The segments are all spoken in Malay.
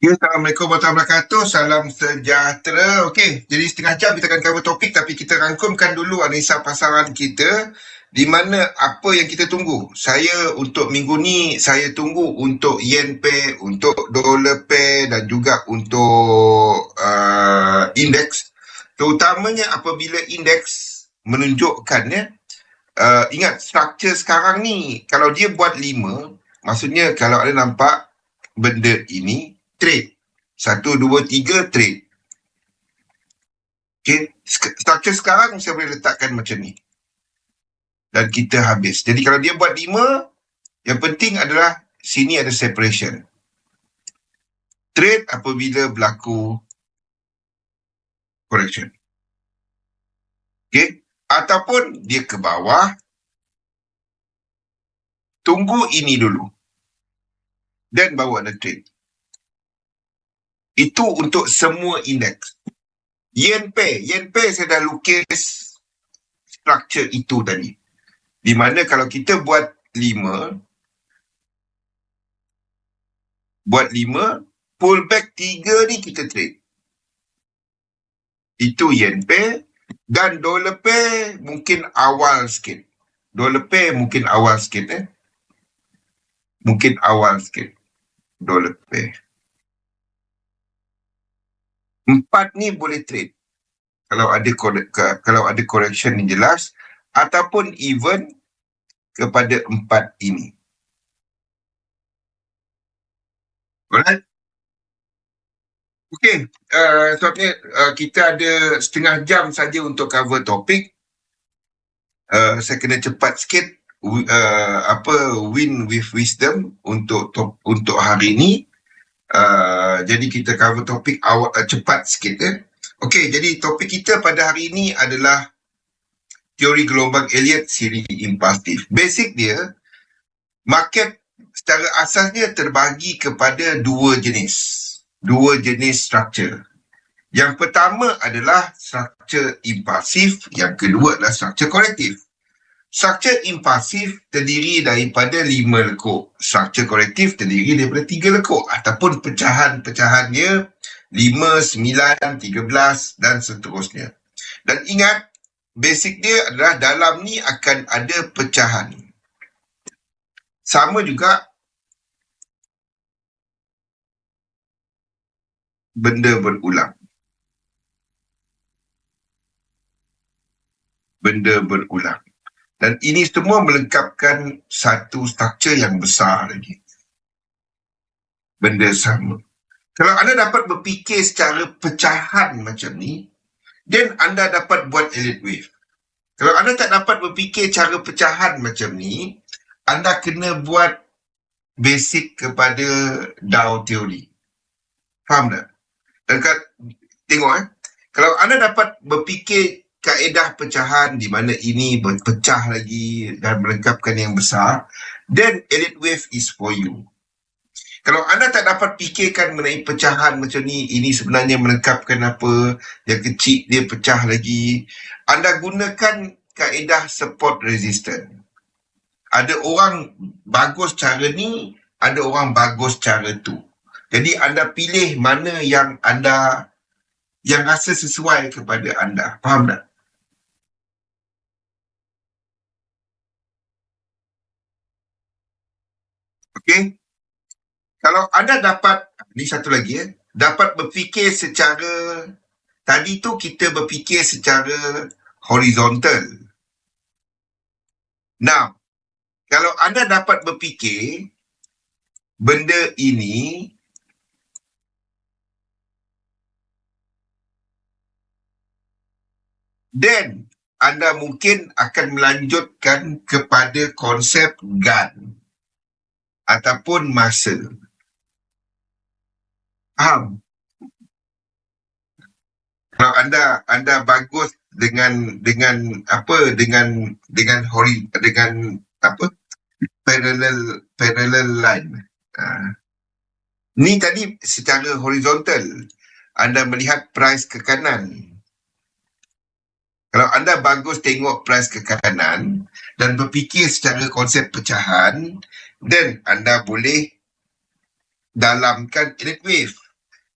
Ya, Assalamualaikum warahmatullahi wabarakatuh. Salam sejahtera. Okey, jadi setengah jam kita akan cover topik tapi kita rangkumkan dulu analisa pasaran kita di mana apa yang kita tunggu. Saya untuk minggu ni, saya tunggu untuk yen pair, untuk dollar pair dan juga untuk uh, indeks. Terutamanya apabila indeks menunjukkan ya, uh, ingat struktur sekarang ni, kalau dia buat lima, maksudnya kalau ada nampak benda ini, trade. Satu, dua, tiga, trade. Okay. Struktur sekarang saya boleh letakkan macam ni. Dan kita habis. Jadi kalau dia buat lima, yang penting adalah sini ada separation. Trade apabila berlaku correction. Okay. Ataupun dia ke bawah, tunggu ini dulu. Dan bawa ada trade. Itu untuk semua indeks. Yen pair, yen pair saya dah lukis structure itu tadi. Di mana kalau kita buat lima, buat lima, pullback tiga ni kita trade. Itu yen pair dan dollar pair mungkin awal sikit. Dollar pair mungkin awal sikit eh. Mungkin awal sikit. Dollar pair. Empat ni boleh trade. Kalau ada kalau ada correction yang jelas ataupun even kepada empat ini. Alright. Okey, uh, sebabnya uh, kita ada setengah jam saja untuk cover topik. Uh, saya kena cepat sikit uh, apa win with wisdom untuk untuk hari ini. Uh, jadi kita cover topik awal uh, cepat sikit eh. Okey, jadi topik kita pada hari ini adalah teori gelombang Elliott siri impulsif. Basic dia market secara asasnya terbagi kepada dua jenis. Dua jenis struktur. Yang pertama adalah struktur impulsif, yang kedua adalah struktur korektif. Struktur impulsif terdiri daripada lima lekuk. Struktur korektif terdiri daripada tiga lekuk ataupun pecahan-pecahannya lima, sembilan, tiga belas dan seterusnya. Dan ingat, basic dia adalah dalam ni akan ada pecahan. Sama juga benda berulang. Benda berulang. Dan ini semua melengkapkan satu struktur yang besar lagi. Benda sama. Kalau anda dapat berfikir secara pecahan macam ni, then anda dapat buat elite wave. Kalau anda tak dapat berfikir cara pecahan macam ni, anda kena buat basic kepada Dow Theory. Faham tak? Dan kat, tengok eh. Kalau anda dapat berfikir kaedah pecahan di mana ini berpecah lagi dan melengkapkan yang besar, then elite wave is for you. Kalau anda tak dapat fikirkan mengenai pecahan macam ni, ini sebenarnya melengkapkan apa, yang kecil dia pecah lagi, anda gunakan kaedah support resistance. Ada orang bagus cara ni, ada orang bagus cara tu. Jadi anda pilih mana yang anda yang rasa sesuai kepada anda. Faham tak? Okey. Kalau anda dapat, ni satu lagi ya, dapat berfikir secara, tadi tu kita berfikir secara horizontal. Now, kalau anda dapat berfikir benda ini then anda mungkin akan melanjutkan kepada konsep gun ataupun masa. Faham? Kalau anda anda bagus dengan dengan apa dengan dengan hori dengan apa parallel parallel line. Ha. Ni tadi secara horizontal anda melihat price ke kanan. Kalau anda bagus tengok price ke kanan dan berfikir secara konsep pecahan, then anda boleh dalamkan elite wave.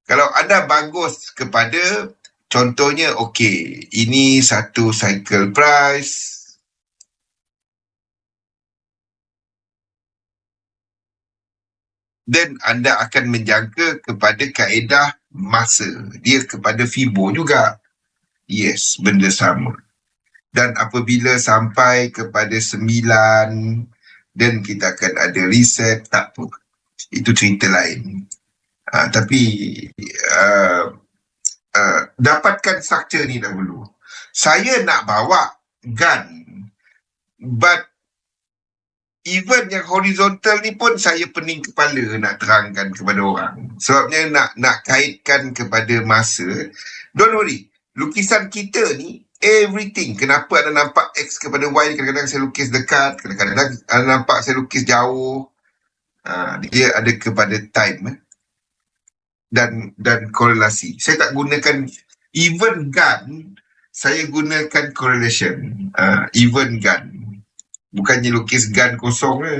Kalau anda bagus kepada contohnya okey, ini satu cycle price then anda akan menjangka kepada kaedah masa. Dia kepada FIBO juga. Yes, benda sama. Dan apabila sampai kepada sembilan, then kita akan ada reset, tak apa. Itu cerita lain. Uh, tapi uh, uh, dapatkan structure ni dahulu. Saya nak bawa gun, but even yang horizontal ni pun saya pening kepala nak terangkan kepada orang. Sebabnya nak nak kaitkan kepada masa. Don't worry. Lukisan kita ni everything. Kenapa anda nampak X kepada Y kadang-kadang saya lukis dekat, kadang-kadang anda nampak saya lukis jauh. Uh, dia ada kepada time eh? dan dan korelasi. Saya tak gunakan even gun, saya gunakan correlation. Uh, even gun. Bukannya lukis gun kosong ke.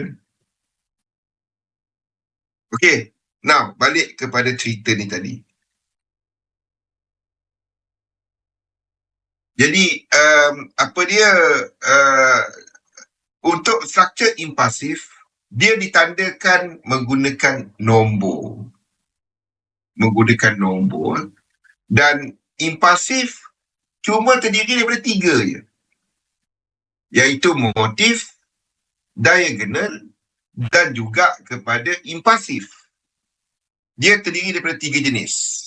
Okay. Now, balik kepada cerita ni tadi. Jadi, um, apa dia, uh, untuk struktur impasif, dia ditandakan menggunakan nombor. Menggunakan nombor. Dan impasif cuma terdiri daripada tiga je iaitu motif, diagonal dan juga kepada impasif. Dia terdiri daripada tiga jenis.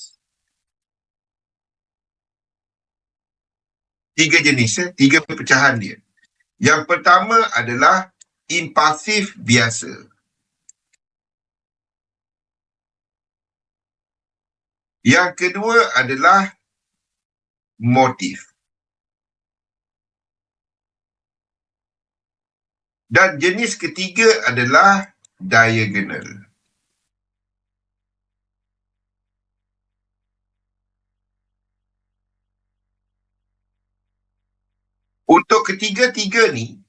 Tiga jenis, eh? tiga pecahan dia. Yang pertama adalah impasif biasa. Yang kedua adalah motif. Dan jenis ketiga adalah diagonal. Untuk ketiga-tiga ni,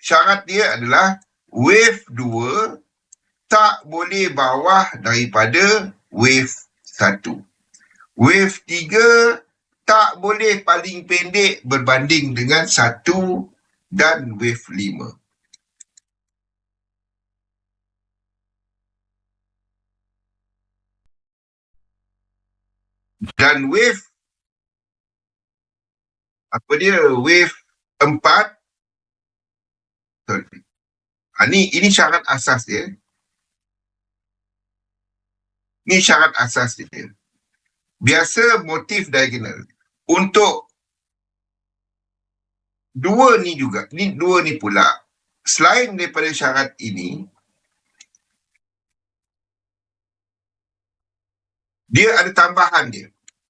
syarat dia adalah wave dua tak boleh bawah daripada wave satu. Wave tiga tak boleh paling pendek berbanding dengan satu dan wave lima. dan wave apa dia wave empat sorry. Ha, ni ini syarat asas dia. Ni syarat asas dia. Biasa motif diagonal. Untuk dua ni juga ni dua ni pula selain daripada syarat ini dia ada tambahan dia.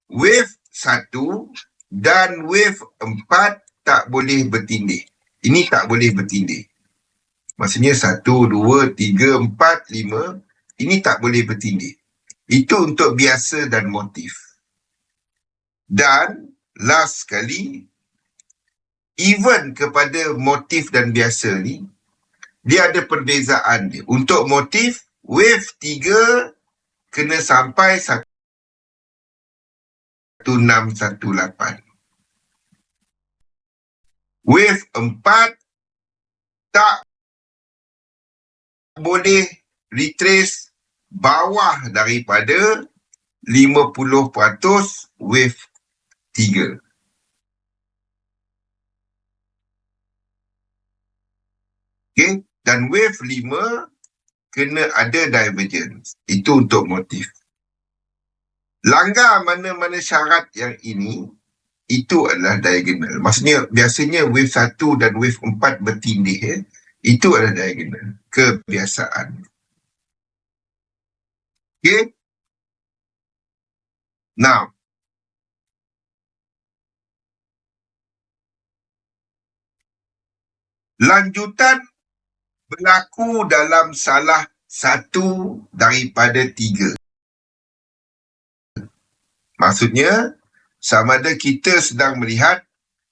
Wave satu dan wave empat tak boleh bertindih. Ini tak boleh bertindih. Maksudnya satu, dua, tiga, empat, lima. Ini tak boleh bertindih. Itu untuk biasa dan motif. Dan last sekali, even kepada motif dan biasa ni, dia ada perbezaan dia. Untuk motif, wave tiga kena sampai 1618. Wave 4 tak boleh retrace bawah daripada 50% wave 3. Okay. Dan wave 5 kena ada divergence. Itu untuk motif langgar mana-mana syarat yang ini itu adalah diagonal. Maksudnya biasanya wave 1 dan wave 4 bertindih ya. Itu adalah diagonal. Kebiasaan. Okay. Now. Lanjutan berlaku dalam salah satu daripada tiga. Maksudnya, sama ada kita sedang melihat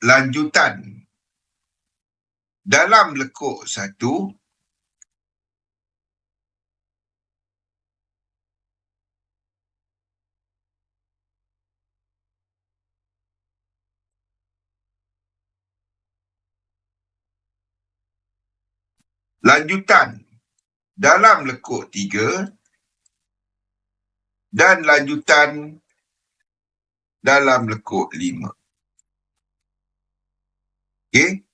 lanjutan. Dalam lekuk satu lanjutan. Dalam lekuk tiga dan lanjutan dalam lekuk lima. Okey.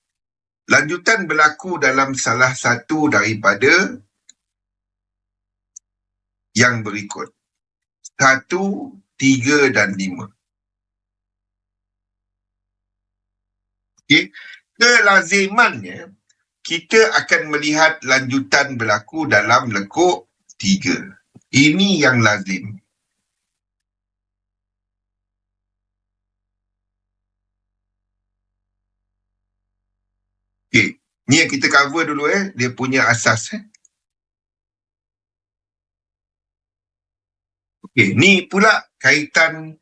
Lanjutan berlaku dalam salah satu daripada yang berikut. Satu, tiga dan lima. Okey. Kelazimannya, kita akan melihat lanjutan berlaku dalam lekuk tiga. Ini yang lazim. Okay. Ni yang kita cover dulu eh. Dia punya asas eh. Okay. Ni pula kaitan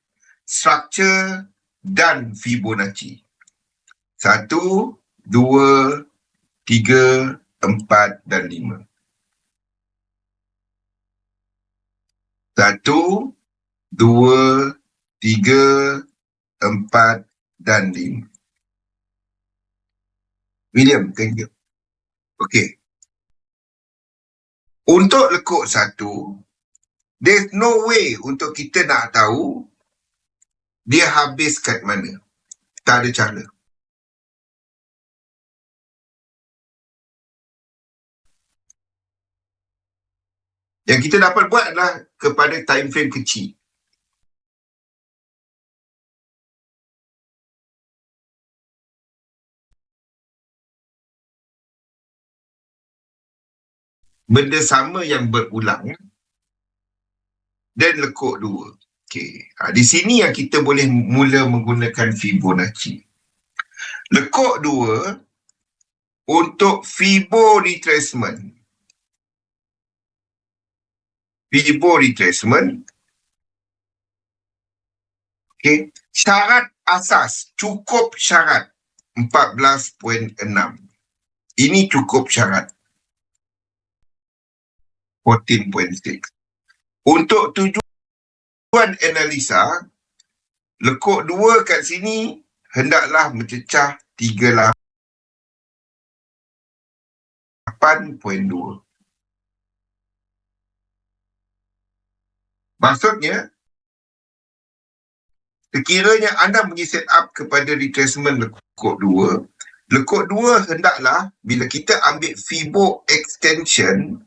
structure dan Fibonacci. Satu, dua, tiga, empat dan lima. Satu, dua, tiga, empat dan lima. William, thank you. Okay. Untuk lekuk satu, there's no way untuk kita nak tahu dia habis kat mana. Tak ada cara. Yang kita dapat buat adalah kepada time frame kecil. Benda sama yang berulang dan lekuk dua. Okay. Ha, di sini yang kita boleh mula menggunakan Fibonacci. Lekuk dua untuk Fibo retracement. Fibo retracement. Okay. Syarat asas cukup syarat 14.6. Ini cukup syarat. 14.6. Untuk tujuan analisa, lekuk dua kat sini hendaklah mencecah 38.2. Maksudnya, sekiranya anda pergi set up kepada retracement lekuk dua, lekuk dua hendaklah bila kita ambil Fibo extension,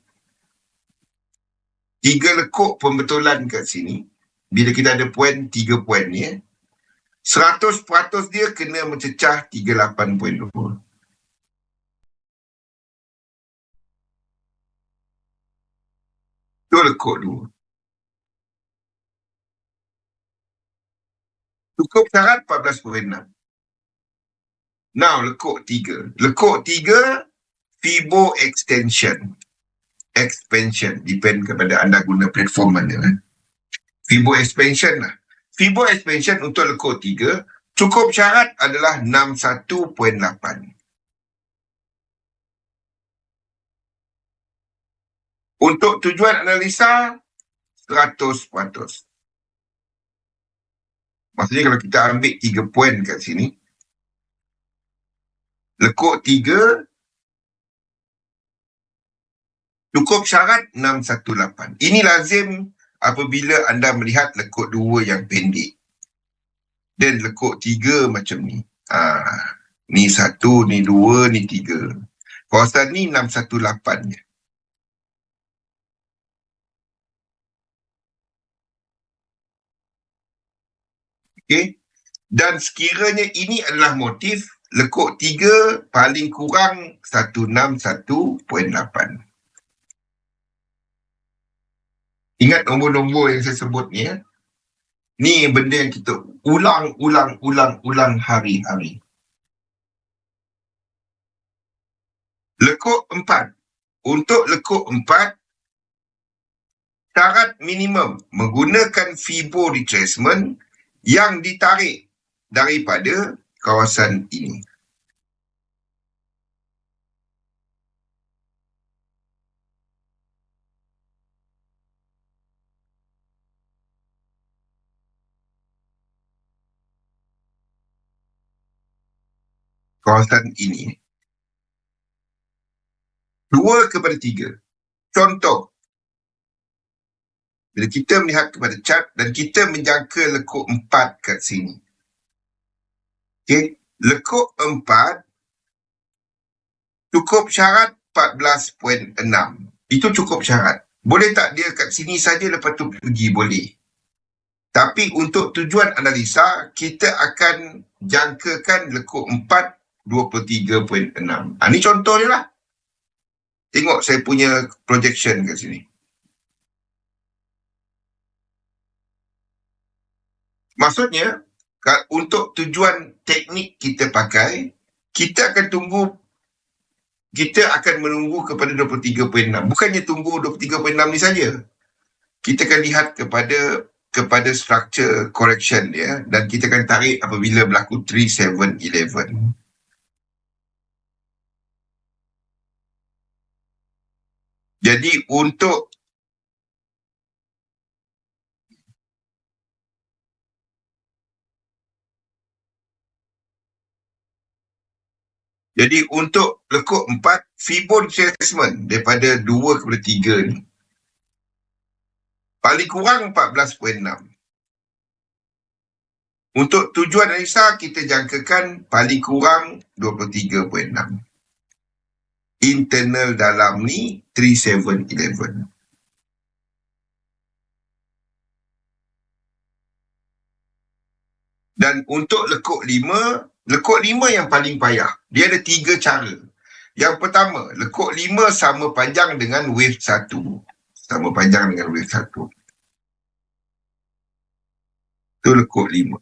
tiga lekuk pembetulan kat sini, bila kita ada poin tiga poin ni, eh, 100% dia kena mencecah 38.2. Itu lekuk dua. Cukup syarat 14.6. Now, lekuk tiga. Lekuk tiga, Fibo extension expansion depend kepada anda guna platform mana eh. Fibo expansion lah. Fibo expansion untuk lekuk tiga cukup syarat adalah 61.8. Untuk tujuan analisa 100%. Maksudnya kalau kita ambil tiga poin kat sini lekuk tiga Cukup syarat 618. Ini lazim apabila anda melihat lekuk dua yang pendek. Dan lekuk tiga macam ni. Ha, ni satu, ni dua, ni tiga. Kawasan ni 618 je. Okay. Dan sekiranya ini adalah motif, lekuk tiga paling kurang 161.8. Ingat nombor-nombor yang saya sebut ni ya. Ni benda yang kita ulang, ulang, ulang, ulang hari-hari. Lekuk empat. Untuk lekuk empat, syarat minimum menggunakan fibo retracement yang ditarik daripada kawasan ini. Kawasan ini. Dua kepada tiga. Contoh, bila kita melihat kepada chart dan kita menjangka lekuk empat kat sini. Okay. Lekuk empat cukup syarat 14.6. Itu cukup syarat. Boleh tak dia kat sini saja lepas tu pergi? Boleh. Tapi untuk tujuan analisa, kita akan jangkakan lekuk 4 23.6. Ha, ni contoh dia lah. Tengok saya punya projection kat sini. Maksudnya, untuk tujuan teknik kita pakai, kita akan tunggu kita akan menunggu kepada 23.6. Bukannya tunggu 23.6 ni saja. Kita akan lihat kepada kepada structure correction dia dan kita akan tarik apabila berlaku 3711. Jadi untuk Jadi untuk lekuk empat, Fibonacci retracement daripada dua kepada tiga ni, paling kurang 14.6. Untuk tujuan analisa, kita jangkakan paling kurang 23.6. Internal dalam ni 3711. Dan untuk lekuk lima, lekuk lima yang paling payah. Dia ada tiga cara. Yang pertama, lekuk lima sama panjang dengan wave satu. Sama panjang dengan wave satu. Itu lekuk lima.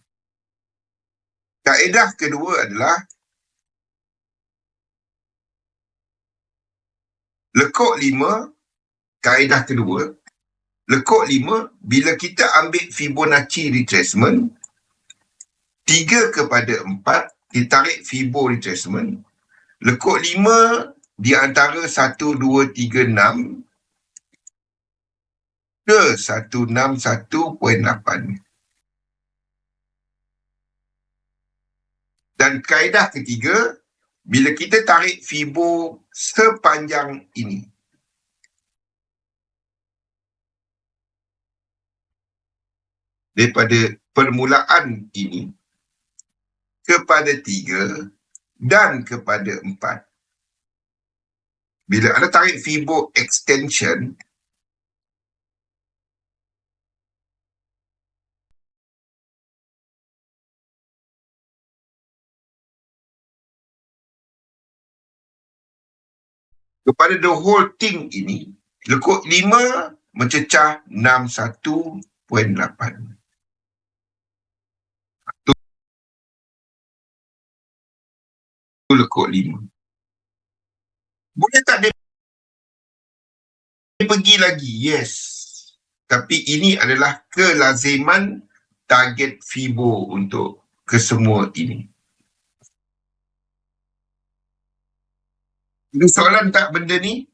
Kaedah kedua adalah lekuk lima, kaedah kedua, lekuk lima, bila kita ambil Fibonacci retracement, tiga kepada empat, ditarik Fibo retracement, lekuk lima di antara satu, dua, tiga, enam ke satu, enam, satu, poin lapan. Dan kaedah ketiga, bila kita tarik Fibo sepanjang ini, daripada permulaan ini, kepada tiga dan kepada empat. Bila anda tarik Fibo extension, kepada the whole thing ini, lekuk lima mencecah enam satu poin lapan. lekuk lima. Boleh tak dia pergi lagi? Yes. Tapi ini adalah kelaziman target FIBO untuk kesemua ini. Ini soalan tak benda ni?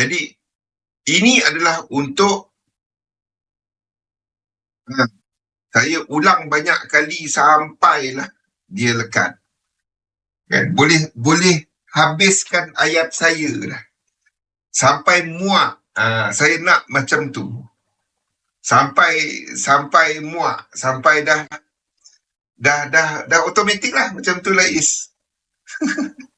Jadi ini adalah untuk ha, saya ulang banyak kali sampailah dia lekat. Kan? Boleh boleh habiskan ayat saya lah. Sampai muak. Ha, saya nak macam tu. Sampai sampai muak. Sampai dah dah dah dah automatik lah macam tu lah Is.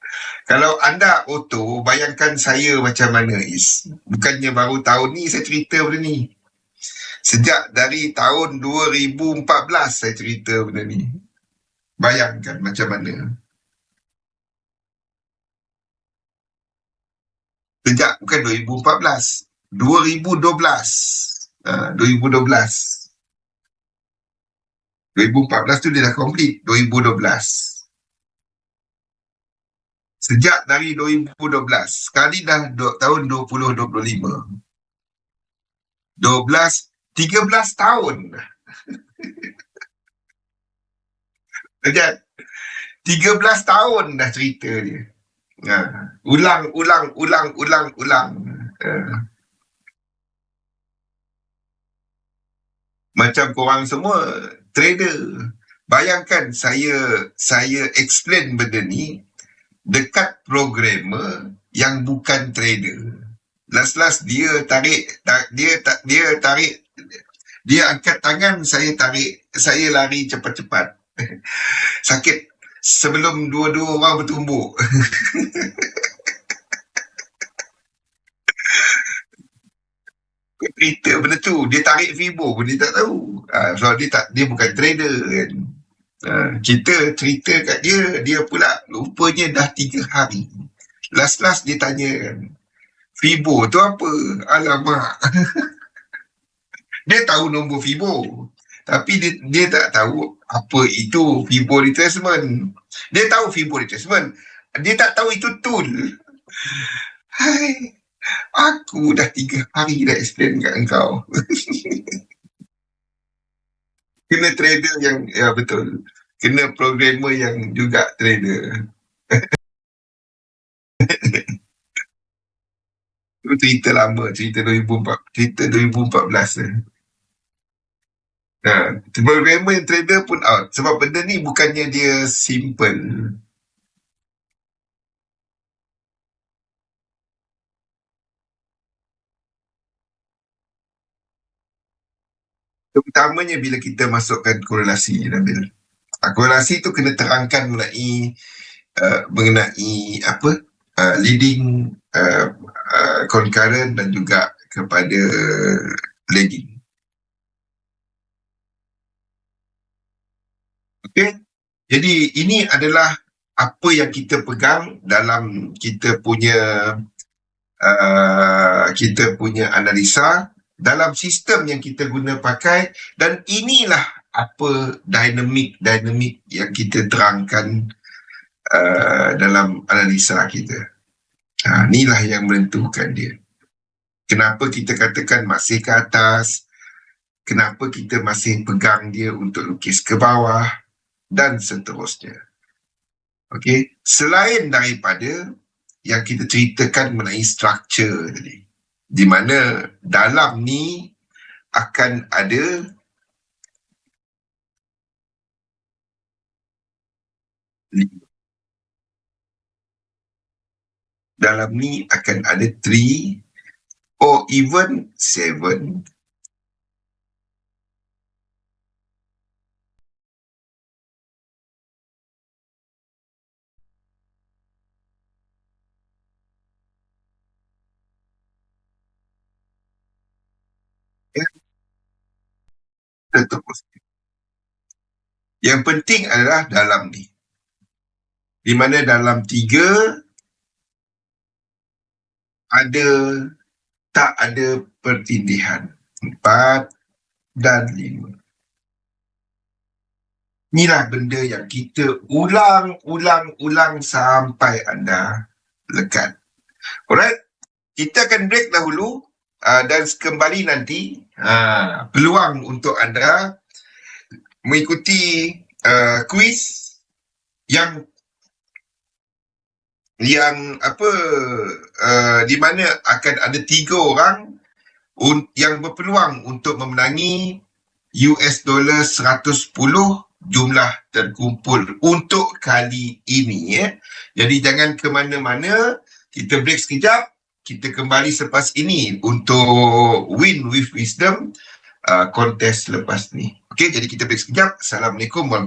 Kalau anda auto, bayangkan saya macam mana Is. Bukannya baru tahun ni saya cerita benda ni. Sejak dari tahun 2014 saya cerita benda ni. Bayangkan macam mana. Sejak bukan 2014. 2012. Uh, 2012. 2014 tu dia dah complete. 2012. Sejak dari 2012. Sekali dah du- tahun 2025. 12, 13 tahun. Sejak 13 tahun dah cerita dia. Ha. Ulang, ulang, ulang, ulang, ulang. Uh. macam korang semua trader. Bayangkan saya saya explain benda ni dekat programmer yang bukan trader. Last-last dia tarik ta, dia tak dia tarik dia angkat tangan saya tarik saya lari cepat-cepat. Sakit sebelum dua-dua orang bertumbuk. cerita benda tu dia tarik fibo pun dia tak tahu. Ha, sebab dia tak dia bukan trader kan. Ha, kita cerita kat dia dia pula rupanya dah tiga hari. Last last dia tanya kan fibo tu apa? Alamak. Dia tahu nombor fibo tapi dia, dia tak tahu apa itu fibo retracement dia tahu fibo retracement dia tak tahu itu tool hai Aku dah tiga hari dah explain kat engkau. Kena trader yang, ya betul. Kena programmer yang juga trader. Itu cerita lama, cerita 2004, cerita 2014 eh. Nah, programmer yang trader pun out. Sebab benda ni bukannya dia simple. terutamanya bila kita masukkan korelasi Nabil. Uh, korelasi tu kena terangkan mengenai uh, mengenai apa uh, leading uh, uh, concurrent dan juga kepada lagging. Okey. Jadi ini adalah apa yang kita pegang dalam kita punya uh, kita punya analisa dalam sistem yang kita guna pakai dan inilah apa dinamik-dinamik yang kita terangkan uh, dalam analisa kita. Ha, inilah yang menentukan dia. Kenapa kita katakan masih ke atas, kenapa kita masih pegang dia untuk lukis ke bawah dan seterusnya. Okey, selain daripada yang kita ceritakan mengenai struktur tadi di mana dalam ni akan ada dalam ni akan ada three or even seven tetap positif. Yang penting adalah dalam ni. Di mana dalam tiga ada tak ada pertindihan. Empat dan lima. Inilah benda yang kita ulang-ulang-ulang sampai anda lekat. Alright, kita akan break dahulu uh, dan kembali nanti uh, peluang untuk anda mengikuti uh, kuis yang yang apa uh, di mana akan ada tiga orang un- yang berpeluang untuk memenangi US dollar 110 jumlah terkumpul untuk kali ini ya. Jadi jangan ke mana-mana, kita break sekejap kita kembali selepas ini untuk win with wisdom uh, kontes lepas ni. Okey, jadi kita break sekejap. Assalamualaikum warahmatullahi